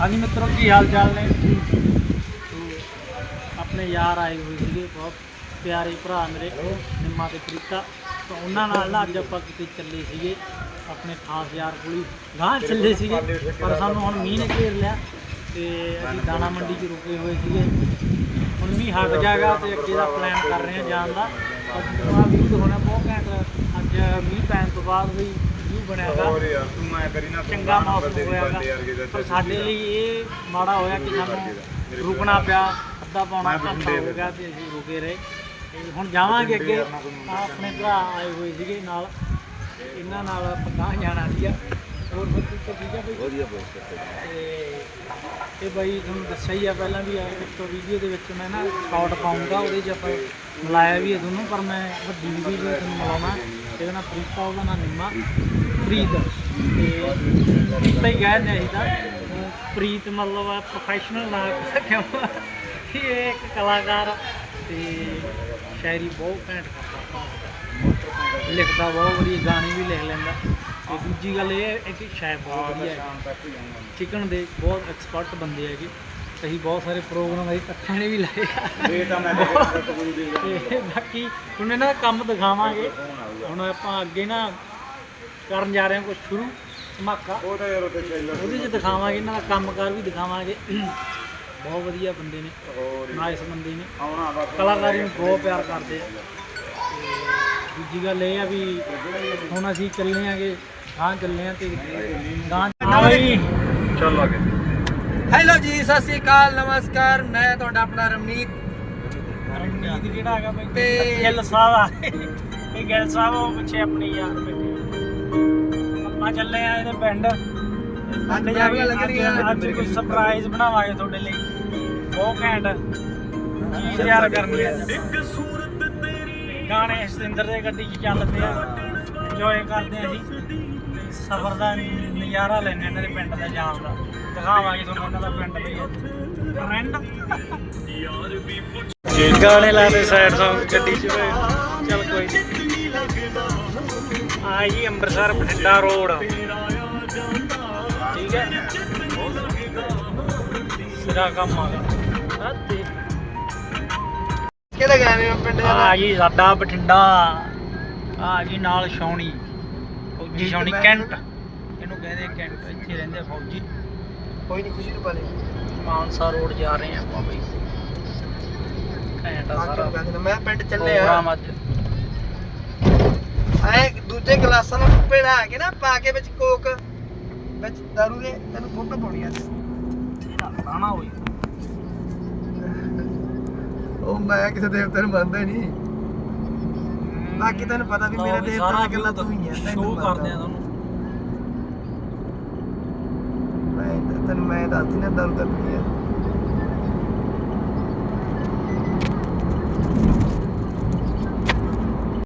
ਹਾਂਜੀ ਮਿੱਤਰੋ ਕੀ ਹਾਲ ਚਾਲ ਨੇ? ਆਪਣੇ ਯਾਰ ਆਏ ਹੋਏ ਸੀਗੇ ਬਹੁਤ ਪਿਆਰੇ ਭਰਾ ਮੇਰੇ ਨਿੰਮਾ ਤੇ ਪ੍ਰੀਤਾ। ਤਾਂ ਉਹਨਾਂ ਨਾਲ ਨਾ ਅੱਜ ਆਪਾਂ ਕਿਤੇ ਚੱਲੇ ਸੀਗੇ ਆਪਣੇ ਖਾਸ ਯਾਰ ਕੋਲੀ ਗਾਂ ਚੱਲੇ ਸੀਗੇ ਪਰ ਸਾਨੂੰ ਹੁਣ ਮੀਂਹ ਨੇ ਘੇਰ ਲਿਆ ਤੇ ਅਸੀਂ ਦਾਣਾ ਮੰਡੀ 'ਚ ਰੁਕੇ ਹੋਏ ਸੀਗੇ। ਹੁਣ ਮੀਂਹ ਹਟ ਜਾਏਗਾ ਤੇ ਅੱਗੇ ਦਾ ਪਲਾਨ ਕਰ ਰਹੇ ਹਾਂ ਜਾਣ ਦਾ। ਆ ਵੀਊ ਹੋਣਾ ਬਹੁਤ ਘੈਂਟ। ਅੱਜ ਮੀਂਹ ਪੈਣ ਤੋਂ ਬਾਅਦ ਵੀ ਬਣਿਆਗਾ ਹੋਰ ਯਾਰ ਤੂੰ ਮੈਂ ਕਰੀ ਨਾ ਚੰਗਾ ਮੌਸਮ ਹੋਇਆਗਾ ਪਰ ਸਾਡੇ ਲਈ ਇਹ ਮਾੜਾ ਹੋਇਆ ਕਿ ਸਾਨੂੰ ਰੁਕਣਾ ਪਿਆ ਅੱਧਾ ਪੌਣਾ ਘੰਟਾ ਹੋ ਗਿਆ ਤੇ ਅਸੀਂ ਰੁਕੇ ਰਹੇ। ਤੇ ਹੁਣ ਜਾਵਾਂਗੇ ਅੱਗੇ। ਆਹ ਆਪਣੇ ਭਰਾ ਆਏ ਹੋਏ ਸੀਗੇ ਨਾਲ। ਤੇ ਇਹਨਾਂ ਨਾਲ ਜਾਣਾ ਸੀਗਾ। ਹੋਰ ਬੱਚੇ ਤਾਂ ਠੀਕ ਆ ਬਈ? ਵਧੀਆ ਬਹੁਤ ਤੇ ਇਹ ਬਾਈ ਤੁਹਾਨੂੰ ਦੱਸਿਆ ਹੀ ਆ ਪਹਿਲਾਂ ਵੀ ਆ ਇੱਕ ਵੀਡੀਓ ਦੇ ਵਿੱਚ ਮੈਂ ਨਾ ਸ਼ਾਰਟ ਪਾਉਂਗਾ ਉਹਦੇ 'ਚ ਆਪਾਂ ਮਿਲਾਇਆ ਵੀ ਹੈ ਤੁਹਾਨੂੰ ਪਰ ਮੈਂ ਵੱਡੀ ਵੀਡੀਓ ਤੁਹਾਨੂੰ ਮਿਲਾਉਣਾ। ਇਹਦਾ ਨਾਮ ਪ੍ਰੀਤਾ, ਉਹਦਾ ਨਾਮ ਨਿੰਮਾ। ਪ੍ਰੀਤ। ਤੇ ਪ੍ਰੀਤਾ ਹੀ ਕਹਿੰਦੇ ਅਸੀਂ ਤਾਂ। ਪ੍ਰੀਤ ਮਤਲਬ ਪ੍ਰੋਫੈਸ਼ਨਲ ਨਾਮ ਕਿਉਂ ਇਹ ਇੱਕ ਕਲਾਕਾਰ ਆ। ਤੇ ਸ਼ਾਇਰੀ ਬਹੁਤ ਘੈਂਟ ਕਰਦਾ ਲਿਖਦਾ ਬਹੁਤ ਵਧੀਆ, ਗਾਣੇ ਵੀ ਲਿਖ ਲੈਂਦਾ। ਤੇ ਦੂਜੀ ਗੱਲ ਇਹ ਹੈ ਕਿ ਸ਼ਾਇਰ ਬਹੁਤ ਵਧੀਆ ਹੈ। ਚਿਕਨ ਦੇ ਬਹੁਤ ਐਕਸਪਰਟ ਬੰਦੇ ਹੈਗੇ। ਅਸੀਂ ਬਹੁਤ ਸਾਰੇ ਪ੍ਰੋਗਰਾਮ ਅਸੀਂ ਇਕੱਠੇ ਨੇ ਵੀ ਲਾਏ। ਆ। ਇਹ ਤਾਂ ਮੈਂ ਤੇ ਬਾਕੀ ਹੁਣ ਇਹਨਾਂ ਦਾ ਕੰਮ ਦਿਖਾਵਾਂਗੇ। ਹੁਣ ਆਪਾਂ ਅੱਗੇ ਨਾ ਕਰਨ ਜਾ ਰਹੇ ਹਾਂ ਕੁਝ ਸ਼ੁਰੂ ਧਮਾਕਾ। ਉਹ ਤਾਂ ਯਾਰ ਉੱਥੇ ਚੱਲ ਉਹਦੇ 'ਚ ਦਿਖਾਵਾਂਗੇ ਇਹਨਾਂ ਦਾ ਕੰਮਕਾਰ ਵੀ ਦਿਖਾਵਾਂਗੇ। ਬਹੁਤ ਵਧੀਆ ਬੰਦੇ ਨੇ ਹੋਰ ਨਾਈਸ ਬੰਦੇ ਨੇ। ਆਉਣਾ ਬਸ। ਕਲਾਕਾਰੀ ਨੂੰ ਬਹੁਤ ਪਿਆਰ ਕਰਦੇ ਆ। ਤੇ ਦੂਜੀ ਗੱਲ ਇਹ ਆ ਵੀ ਹੁਣ ਅਸੀਂ ਚੱਲੇ ਆਂਗੇ ਗਾਂ ਚੱਲੇ ਆਂ ਤੇ ਗਾਂ ਚੱਲ ਹੈਲੋ ਜੀ ਸਤਿ ਸ੍ਰੀ ਅਕਾਲ ਨਮਸਕਾਰ। ਮੈਂ ਤੁਹਾਡਾ ਆਪਣਾ ਰਮਨੀਤ। ਰਣਜੀਤ ਜਿਹੜਾ ਹੈਗਾ ਬਈ ਤੇ- ਗਿੱਲ ਸਾਹਿਬ ਆ ਇਹ ਗਿੱਲ ਸਾਹਿਬ ਉਹ ਪਿੱਛੇ ਆਪਣੀ ਯਾਰ ਬੈਠੇ ਆਪਾਂ ਚੱਲੇ ਆ ਇਹਦੇ ਪਿੰਡ। ਪਿੰਡ ਜਾ ਕੇ ਲੱਗ ਰਹੀ ਆ। ਅੱਜ- ਕੋਈ ਸਰਪ੍ਰਾਈਜ਼ ਬਣਾਵਾਂਗੇ ਤੁਹਾਡੇ ਲਈ। ਬਹੁਤ ਘੈਂਟ। ਚੀਜ਼ ਤਿਆਰ ਕਰਨੀ ਹੈ ਗਾਣੇ ਸਤਿੰਦਰ ਦੇ ਗੱਡੀ 'ਚ ਚੱਲਦੇ ਆ। ਇੰਜੋਏ ਕਰਦੇ ਆ ਤੇ ਸਫ਼ਰ ਦਾ ਨਜ਼ਾਰਾ ਲੈਣੇ ਇਹਨਾਂ ਦੇ ਪਿੰਡ ਦਾ ਜਾਣ ਦਾ। ਦਿਖਾਵਾਂਗੇ ਤੁਹਾਨੂੰ ਇਹਨਾਂ ਦਾ ਪਿੰਡ ਵੀ। ਫਰੈਂਡ ਗਾਣੇ ਲਾਦੇ ਸਾਈਡ ਸੌਂਗ ਗੱਡੀ 'ਚ। ਚੱਲ ਕੋਈ ਨਹੀਂ ਆ ਜੀ ਅੰਮ੍ਰਿਤਸਰ ਬਠਿੰਡਾ ਰੋਡ। ਠੀਕ ਹੈ। ਸਿਰਾ ਕੰਮ ਆ। ਗਿਆ ਕਿਹੜੇ ਨੇ ਪਿੰਡ ਦਾ? ਆ ਜੀ ਸਾਡਾ ਬਠਿੰਡਾ। ਆ ਜੀ ਨਾਲ ਛਾਉਣੀ। ਫੌਜੀ ਹੈ। ਕੈਂਟ ਇਹਨੂੰ ਕਹਿੰਦੇ ਕੈਂਟ ਇੱਥੇ ਰਹਿੰਦੇ ਆ ਫੌਜੀ। ਕੋਈ ਨਹੀਂ ਖੁਸ਼ੀ ਨੂੰ ਪਾਲੇ ਮਾਨਸਾ ਰੋਡ ਜਾ ਰਹੇ ਆ ਆਪਾਂ ਬਈ। ਘੈਂਟ ਸਾਰਾ ਮੈਂ ਪਿੰਡ ਚੱਲੇ ਆ। ਪ੍ਰੋਗਰਾਮ ਅੱਜ। ਐ ਦੂਜੇ ਗਲਾਸਾਂ ਨੂੰ ਪੇੜਾ ਕੇ ਨਾ ਪਾ ਕੇ ਵਿੱਚ ਕੋਕ ਵਿੱਚ ਦਾਰੂ ਦੇ ਤੈਨੂੰ ਫੋਟੋ ਪਾਉਣੀ ਆ। ਆਣਾ ਹੋਈ ਉਹ ਮੈਂ ਕਿਸੇ ਦੇਵਤੇ ਨੂੰ ਮੰਨਦਾ ਹੀ ਨਹੀਂ। ਬਾਕੀ ਤੈਨੂੰ ਪਤਾ ਵੀ ਮੇਰੇ ਦੇਵਤਾ ਦੀਆਂ ਗੱਲਾਂ ਤੂੰ ਹੀ ਆ ਸ਼ੋਅ ਕਰਦੇ ਆ। ਤੁਹਾਨੂੰ ਮੈਂ ਤੈਨੂੰ ਮੈਂ ਦੱਸਦੀ ਨਾ ਦਾਰੂ ਤਾਂ ਪੀ ਆ